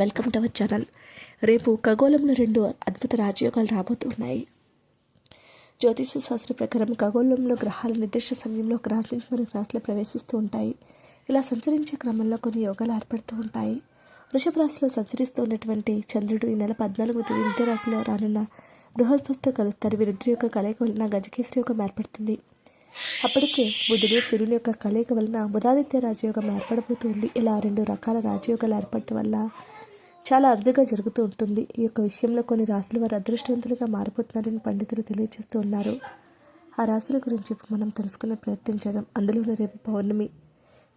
Welcome to our channel. రేపు ఖగోళంలో రెండు అద్భుత రాజయోగాలు రాబోతున్నాయి. జ్యోతిష శాస్త్ర ప్రకారం ఖగోళంలో గ్రహాలు నిర్దిష్ట సమయంలో ఒక రాశి నుంచి మరొక రాశిలో ప్రవేశిస్తూ ఉంటాయి. ఇలా సంచరించే క్రమంలో కొన్ని యోగాలు ఏర్పడుతూ ఉంటాయి. వృషభ రాశిలో సంచరిస్తూ ఉన్నటువంటి చంద్రుడు ఈ నెల పద్నాలుగు విద్య రాశిలో రానున్న బృహస్పతితో కలుస్తారు వీరిద్దరి యొక్క కలయిక వలన గజకేసరి యోగం ఏర్పడుతుంది. అప్పటికే బుధుడు సూర్యుని యొక్క కలయిక వలన బుధాదిత్య రాజయోగం ఏర్పడబోతుంది. ఇలా రెండు రకాల రాజయోగాలు ఏర్పడటం వల్ల చాలా అరుదుగా జరుగుతూ ఉంటుంది. ఈ యొక్క విషయంలో కొన్ని రాశులు వారు అదృష్టవంతులుగా మారిపోతున్నారని పండితులు తెలియజేస్తూ ఉన్నారు. ఆ రాశుల గురించి ఇప్పుడు మనం తెలుసుకునే ప్రయత్నం చేద్దాం. అందులోనే రేపు పౌర్ణమి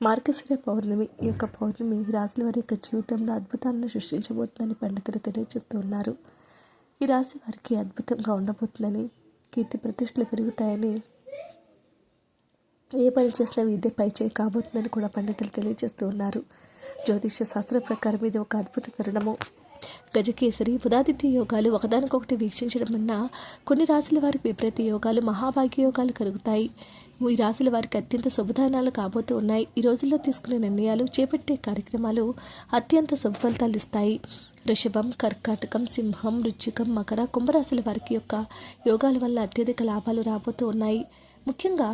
మార్గశిర పౌర్ణమి ఈ యొక్క పౌర్ణమి ఈ రాశుల వారి యొక్క జీవితంలో అద్భుతాలను సృష్టించబోతుందని పండితులు తెలియజేస్తూ ఉన్నారు. ఈ రాశి వారికి అద్భుతంగా ఉండబోతుందని కీర్తి ప్రతిష్టలు పెరుగుతాయని ఏ పని చేసినా ఇదే పై చేయి కాబోతుందని కూడా పండితులు తెలియజేస్తూ ఉన్నారు. జ్యోతిష్య శాస్త్ర ప్రకారం ఇది ఒక అద్భుత తరుణము. గజకేసరి బుధాదిత్య యోగాలు ఒకదానికొకటి వీక్షించడం వలన కొన్ని రాశుల వారికి విపరీత యోగాలు మహాభాగ్య యోగాలు కలుగుతాయి. ఈ రాశుల వారికి అత్యంత శుభదానాలు కాబోతూ ఉన్నాయి. ఈ రోజుల్లో తీసుకునే నిర్ణయాలు చేపట్టే కార్యక్రమాలు అత్యంత శుభ ఫలితాలు ఇస్తాయి. వృషభం కర్కాటకం సింహం రుచికం మకర కుంభరాశుల వారికి యొక్క యోగాల వల్ల అత్యధిక లాభాలు రాబోతూ ఉన్నాయి. ముఖ్యంగా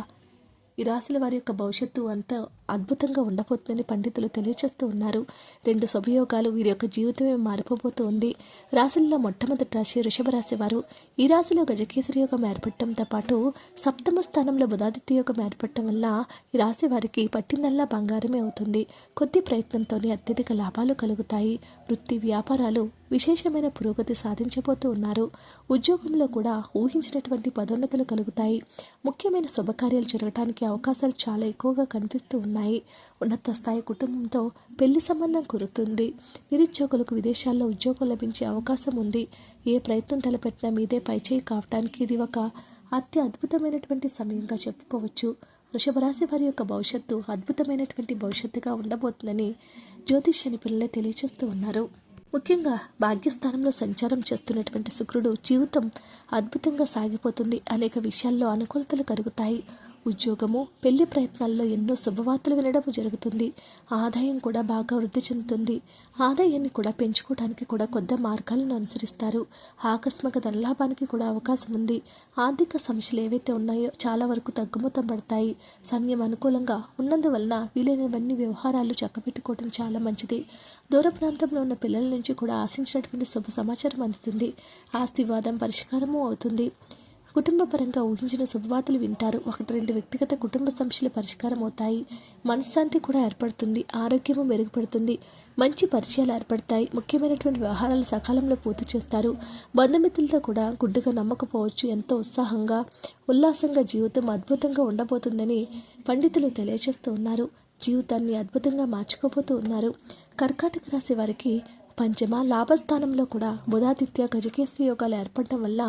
ఈ రాశుల వారి యొక్క భవిష్యత్తు అంత అద్భుతంగా ఉండబోతుందని పండితులు తెలియజేస్తూ ఉన్నారు. రెండు శుభయోగాలు వీరి యొక్క జీవితమే మారిపోబోతూ ఉంది. రాశుల్లో మొట్టమొదటి రాశి వృషభ రాశి వారు. ఈ రాశిలో గజకేసరి యోగం ఏర్పడటంతో పాటు సప్తమ స్థానంలో బుధాదిత్య యోగం ఏర్పడటం వల్ల ఈ రాశి వారికి పట్టినల్లా బంగారమే అవుతుంది. కొద్ది ప్రయత్నంతోనే అత్యధిక లాభాలు కలుగుతాయి. వృత్తి వ్యాపారాలు విశేషమైన పురోగతి సాధించబోతూ ఉన్నారు. ఉద్యోగంలో కూడా ఊహించినటువంటి పదోన్నతులు కలుగుతాయి. ముఖ్యమైన శుభకార్యాలు జరగడానికి అవకాశాలు చాలా ఎక్కువగా కనిపిస్తూ ఉన్నాయి ఉన్నత స్థాయి కుటుంబంతో పెళ్ళి సంబంధం కురుతుంది. నిరుద్యోగులకు విదేశాల్లో ఉద్యోగం లభించే అవకాశం ఉంది. ఏ ప్రయత్నం తలపెట్టినా మీదే పైచేయి కావటానికి ఇది ఒక అత్య అద్భుతమైనటువంటి సమయంగా చెప్పుకోవచ్చు. వృషభ రాశి వారి యొక్క భవిష్యత్తు అద్భుతమైనటువంటి భవిష్యత్తుగా ఉండబోతుందని జ్యోతిష్ నిపుణులే తెలియజేస్తూ ఉన్నారు. ముఖ్యంగా భాగ్యస్థానంలో సంచారం చేస్తున్నటువంటి శుక్రుడు జీవితం అద్భుతంగా సాగిపోతుంది. అనేక విషయాల్లో అనుకూలతలు కలుగుతాయి. ఉద్యోగము పెళ్ళి ప్రయత్నాల్లో ఎన్నో శుభవార్తలు వినడం జరుగుతుంది. ఆదాయం కూడా బాగా వృద్ధి చెందుతుంది. ఆదాయాన్ని కూడా పెంచుకోవడానికి కూడా కొత్త మార్గాలను అనుసరిస్తారు. ఆకస్మిక ధనలాభానికి కూడా అవకాశం ఉంది. ఆర్థిక సమస్యలు ఏవైతే ఉన్నాయో చాలా వరకు తగ్గుముఖం పడతాయి. సమయం అనుకూలంగా ఉన్నందువలన వీలైనవన్నీ వ్యవహారాలు చక్కబెట్టుకోవడం చాలా మంచిది. దూర ప్రాంతంలో ఉన్న పిల్లల నుంచి కూడా ఆశించినటువంటి శుభ సమాచారం అందుతుంది. ఆస్తివాదం పరిష్కారము అవుతుంది. కుటుంబ పరంగా ఊహించిన శుభవార్తలు వింటారు. ఒకటి రెండు వ్యక్తిగత కుటుంబ సమస్యలు పరిష్కారం అవుతాయి మనశ్శాంతి కూడా ఏర్పడుతుంది. ఆరోగ్యము మెరుగుపడుతుంది. మంచి పరిచయాలు ఏర్పడతాయి. ముఖ్యమైనటువంటి వ్యవహారాలు సకాలంలో పూర్తి చేస్తారు. బంధుమిత్రులతో కూడా గుడ్డుగా నమ్మకపోవచ్చు. ఎంతో ఉత్సాహంగా ఉల్లాసంగా జీవితం అద్భుతంగా ఉండబోతుందని పండితులు తెలియజేస్తూ ఉన్నారు. జీవితాన్ని అద్భుతంగా మార్చుకోబోతూ ఉన్నారు. కర్కాటక రాశి వారికి పంచమ లాభస్థానంలో కూడా బుధాదిత్య గజకేశ్వరి యోగాలు ఏర్పడటం వల్ల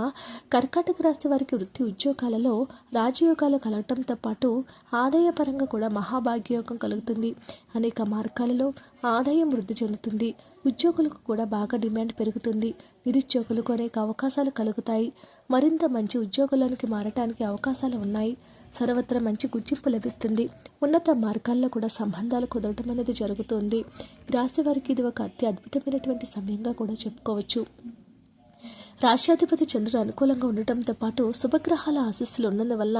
కర్కాటక రాశి వారికి వృత్తి ఉద్యోగాలలో రాజయోగాలు కలగటంతో పాటు ఆదాయపరంగా కూడా మహాభాగ్యయోగం కలుగుతుంది. అనేక మార్గాలలో ఆదాయం వృద్ధి చెందుతుంది. ఉద్యోగులకు కూడా బాగా డిమాండ్ పెరుగుతుంది. నిరుద్యోగులకు అనేక అవకాశాలు కలుగుతాయి. మరింత మంచి ఉద్యోగులకు మారటానికి అవకాశాలు ఉన్నాయి. సర్వత్రా మంచి గుర్తింపు లభిస్తుంది. ఉన్నత మార్గాల్లో కూడా సంబంధాలు కుదరటం అనేది జరుగుతుంది. రాశి వారికి ఇది ఒక అతి అద్భుతమైనటువంటి సమయంగా కూడా చెప్పుకోవచ్చు. రాష్ట్రాధిపతి చంద్రుడు అనుకూలంగా ఉండటంతో పాటు శుభగ్రహాల ఆశస్సులు ఉన్నందువల్ల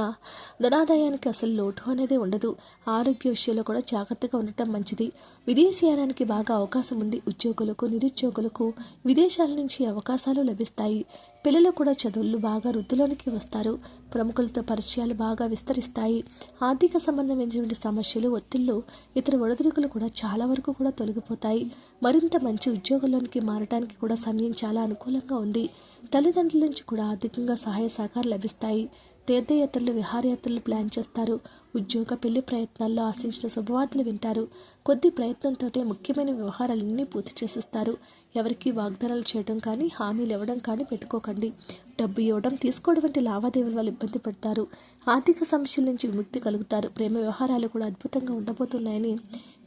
ధనాదాయానికి అసలు లోటు అనేది ఉండదు. ఆరోగ్య విషయంలో కూడా జాగ్రత్తగా ఉండటం మంచిది. విదేశీయానానికి బాగా అవకాశం ఉంది. ఉద్యోగులకు నిరుద్యోగులకు విదేశాల నుంచి అవకాశాలు లభిస్తాయి. పిల్లలు కూడా చదువులు బాగా వృద్ధిలోనికి వస్తారు. ప్రముఖులతో పరిచయాలు బాగా విస్తరిస్తాయి. ఆర్థిక సంబంధమైనటువంటి సమస్యలు ఒత్తిళ్ళు ఇతర ఒడదుడుకులు కూడా చాలా వరకు కూడా తొలగిపోతాయి. మరింత మంచి ఉద్యోగంలోనికి మారడానికి కూడా సమయం చాలా అనుకూలంగా ఉంది. తల్లిదండ్రుల నుంచి కూడా ఆర్థికంగా సహాయ సహకారం లభిస్తాయి. తీర్థయాత్రలు విహారయాత్రలు ప్లాన్ చేస్తారు. ఉద్యోగ పెళ్ళి ప్రయత్నాల్లో ఆశించిన శుభవార్తలు వింటారు. కొద్ది ప్రయత్నంతో ముఖ్యమైన వ్యవహారాలన్నీ పూర్తి చేసేస్తారు. ఎవరికి వాగ్దానాలు చేయడం కానీ హామీలు ఇవ్వడం కానీ పెట్టుకోకండి. డబ్బు ఇవ్వడం తీసుకోవడం వంటి లావాదేవీల వల్ల ఇబ్బంది పడతారు. ఆర్థిక సమస్యల నుంచి విముక్తి కలుగుతారు. ప్రేమ వ్యవహారాలు కూడా అద్భుతంగా ఉండబోతున్నాయని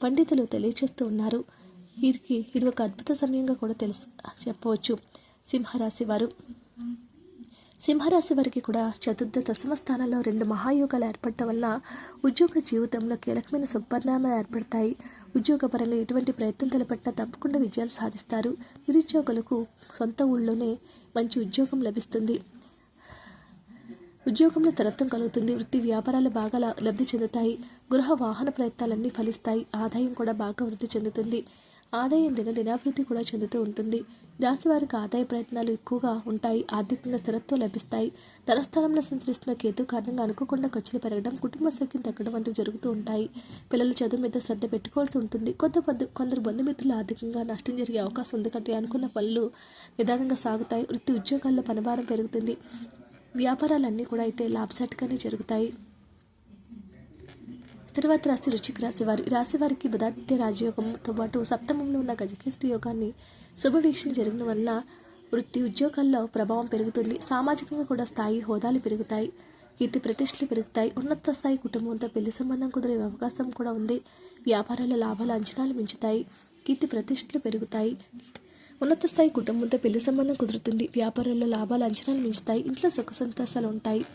పండితులు తెలియజేస్తూ ఉన్నారు. వీరికి ఇది ఒక అద్భుత సమయంగా కూడా తెలుసు చెప్పవచ్చు. సింహరాశి వారు. సింహరాశి వారికి కూడా చతుర్థ దశమ స్థానంలో రెండు మహాయోగాలు ఏర్పడటం వల్ల ఉద్యోగ జీవితంలో కీలకమైన సుపరిణామాలు ఏర్పడతాయి. ఉద్యోగపరంగా ఎటువంటి ప్రయత్నం తలపెట్టినా తప్పకుండా విజయాలు సాధిస్తారు. నిరుద్యోగులకు సొంత ఊళ్ళోనే మంచి ఉద్యోగం లభిస్తుంది. ఉద్యోగంలో తరత్వం కలుగుతుంది. వృత్తి వ్యాపారాలు బాగా లబ్ధి చెందుతాయి. గృహ వాహన ప్రయత్నాలన్నీ ఫలిస్తాయి. ఆదాయం కూడా బాగా వృద్ధి చెందుతుంది. ఆదాయం దిన దినాభివృద్ధి కూడా చెందుతూ ఉంటుంది. రాశి వారికి ఆదాయ ప్రయత్నాలు ఎక్కువగా ఉంటాయి ఆర్థికంగా స్థిరత్వం లభిస్తాయి. ధనస్థానంలో సంచరిస్తున్న కేతు కారణంగా అనుకోకుండా ఖర్చులు పెరగడం కుటుంబ సౌఖ్యం తగ్గడం వంటివి జరుగుతూ ఉంటాయి. పిల్లల చదువు మీద శ్రద్ధ పెట్టుకోవాల్సి ఉంటుంది. కొంత బంధు కొందరు బంధుమిత్రులు ఆర్థికంగా నష్టం జరిగే అవకాశం ఉంది. కంటే అనుకున్న పనులు నిదానంగా సాగుతాయి. వృత్తి ఉద్యోగాల్లో పనిభారం పెరుగుతుంది. వ్యాపారాలన్నీ కూడా అయితే లాభసాటిగానే జరుగుతాయి. తర్వాత రాశి రుచికి రాశి వారి వారికి బుధాదిత్య రాజయోగంతో పాటు సప్తమంలో ఉన్న గజకేశ్వరి యోగాన్ని శుభవీక్షణ జరగడం వల్ల వృత్తి ఉద్యోగాల్లో ప్రభావం పెరుగుతుంది. సామాజికంగా కూడా స్థాయి హోదాలు పెరుగుతాయి. కీర్తి ప్రతిష్టలు పెరుగుతాయి. ఉన్నత స్థాయి కుటుంబంతో పెళ్ళి సంబంధం కుదిరే అవకాశం కూడా ఉంది. వ్యాపారాల లాభాల అంచనాలు మించుతాయి. కీర్తి ప్రతిష్టలు పెరుగుతాయి. ఉన్నత స్థాయి కుటుంబంతో పెళ్ళి సంబంధం కుదురుతుంది. వ్యాపారాల్లో లాభాల అంచనాలు మించుతాయి. ఇంట్లో సుఖ సంతోషాలు ఉంటాయి.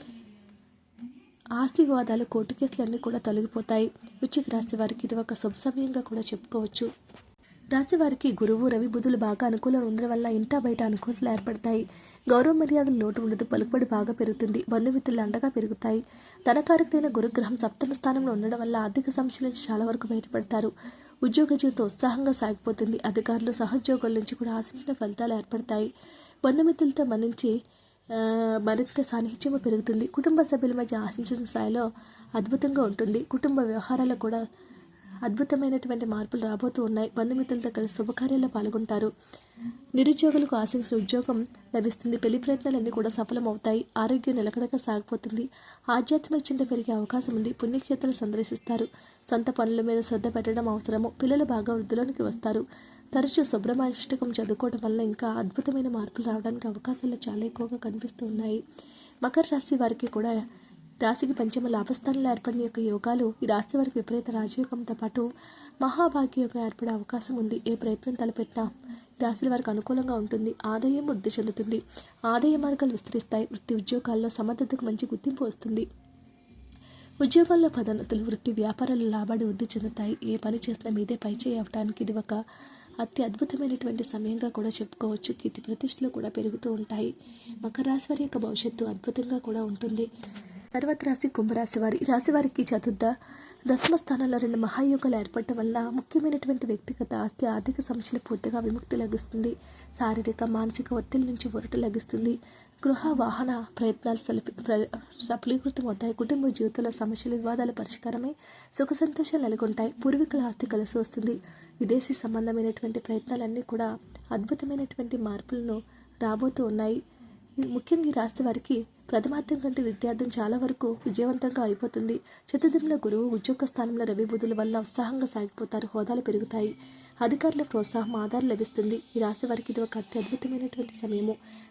ఆస్తి వివాదాలు కోర్టు కేసులన్నీ కూడా తొలగిపోతాయి. వృశ్చిక రాశి వారికి ఇది ఒక శుభ సమయంగా కూడా చెప్పుకోవచ్చు. రాశి వారికి గురువు రవి బుధులు బాగా అనుకూలంగా ఉండడం వల్ల ఇంటా బయట అనుకూలతలు ఏర్పడతాయి. గౌరవ మర్యాదలు లోటు ఉండదు పలుకుబడి బాగా పెరుగుతుంది బంధుమిత్రులు అండగా పెరుగుతాయి. ధనకారకుడైన గురుగ్రహం సప్తమ స్థానంలో ఉండడం వల్ల ఆర్థిక సమస్యల నుంచి చాలా వరకు బయటపడతారు. ఉద్యోగ జీవితం ఉత్సాహంగా సాగిపోతుంది. అధికారులు సహోద్యోగుల నుంచి కూడా ఆశించిన ఫలితాలు ఏర్పడతాయి. బంధుమిత్రులతో మన్నించి మరింత సాన్నిహిత్యము పెరుగుతుంది. కుటుంబ సభ్యుల మధ్య ఆశించిన స్థాయిలో అద్భుతంగా ఉంటుంది. కుటుంబ వ్యవహారాలు కూడా అద్భుతమైనటువంటి మార్పులు రాబోతూ ఉన్నాయి. బంధుమిత్రులతో కలిసి శుభకార్యాల్లో పాల్గొంటారు. నిరుద్యోగులకు ఆశించిన ఉద్యోగం లభిస్తుంది. పెళ్ళి ప్రయత్నాలన్నీ కూడా సఫలమవుతాయి. ఆరోగ్యం నిలకడగా సాగిపోతుంది. ఆధ్యాత్మిక చింత పెరిగే అవకాశం ఉంది. పుణ్యక్షేత్రాలు సందర్శిస్తారు. సొంత పనుల మీద శ్రద్ధ పెట్టడం అవసరము. పిల్లలు బాగా వృద్ధిలోనికి వస్తారు. తరచూ శుభ్రమాష్టకం చదువుకోవడం వల్ల ఇంకా అద్భుతమైన మార్పులు రావడానికి అవకాశాలు చాలా ఎక్కువగా కనిపిస్తూ ఉన్నాయి. మకర రాశి వారికి కూడా రాశికి పంచమ లాభస్థానంలో ఏర్పడిన యొక్క యోగాలు ఈ రాశి వారికి విపరీత రాజయోగంతో పాటు మహాభాగ్య యోగం ఏర్పడే అవకాశం ఉంది. ఏ ప్రయత్నం తలపెట్టినా రాశుల వారికి అనుకూలంగా ఉంటుంది. ఆదాయం వృద్ధి చెందుతుంది. ఆదాయ మార్గాలు విస్తరిస్తాయి. వృత్తి ఉద్యోగాల్లో సమర్థతకు మంచి గుర్తింపు వస్తుంది. ఉద్యోగాల్లో పదోన్నతులు వృత్తి వ్యాపారాలు లాభాలు వృద్ధి చెందుతాయి. ఏ పని చేసినా మీదే పైచేయి అవడానికి ఇది ఒక అతి అద్భుతమైనటువంటి సమయంగా కూడా చెప్పుకోవచ్చు. కీర్తి ప్రతిష్టలు కూడా పెరుగుతూ ఉంటాయి. మకర రాశి వారి యొక్క భవిష్యత్తు అద్భుతంగా కూడా ఉంటుంది. తర్వాత రాశి కుంభరాశి వారి ఈ రాశి వారికి చతుర్థ దశమ స్థానంలో రెండు మహాయోగాలు ఏర్పడటం వల్ల ముఖ్యమైనటువంటి వ్యక్తిగత ఆస్తి ఆర్థిక సమస్యలు పూర్తిగా విముక్తి లభిస్తుంది. శారీరక మానసిక ఒత్తిడి నుంచి ఒరట లభిస్తుంది. గృహ వాహన ప్రయత్నాలు సలిపి ప్ర- సఫలీకృతం అవుతాయి. కుటుంబ జీవితంలో సమస్యలు వివాదాల పరిష్కారమే సుఖ సంతోషాలు నెలకొంటాయి. పూర్వీకుల ఆస్తి కలిసి వస్తుంది. విదేశీ సంబంధమైనటువంటి ప్రయత్నాలన్నీ కూడా అద్భుతమైనటువంటి మార్పులను రాబోతూ ఉన్నాయి. ఈ ముఖ్యంగా ఈ రాశి వారికి ప్రథమార్థం కంటే విద్యార్థం చాలా వరకు విజయవంతంగా అయిపోతుంది. చతుర్థంలో గురువు ఉద్యోగ స్థానంలో రవి బుధుల వల్ల ఉత్సాహంగా సాగిపోతారు. హోదాలు పెరుగుతాయి. అధికారుల ప్రోత్సాహం ఆధారం లభిస్తుంది. ఈ రాశి వారికి ఇది ఒక అతి అద్భుతమైనటువంటి సమయము.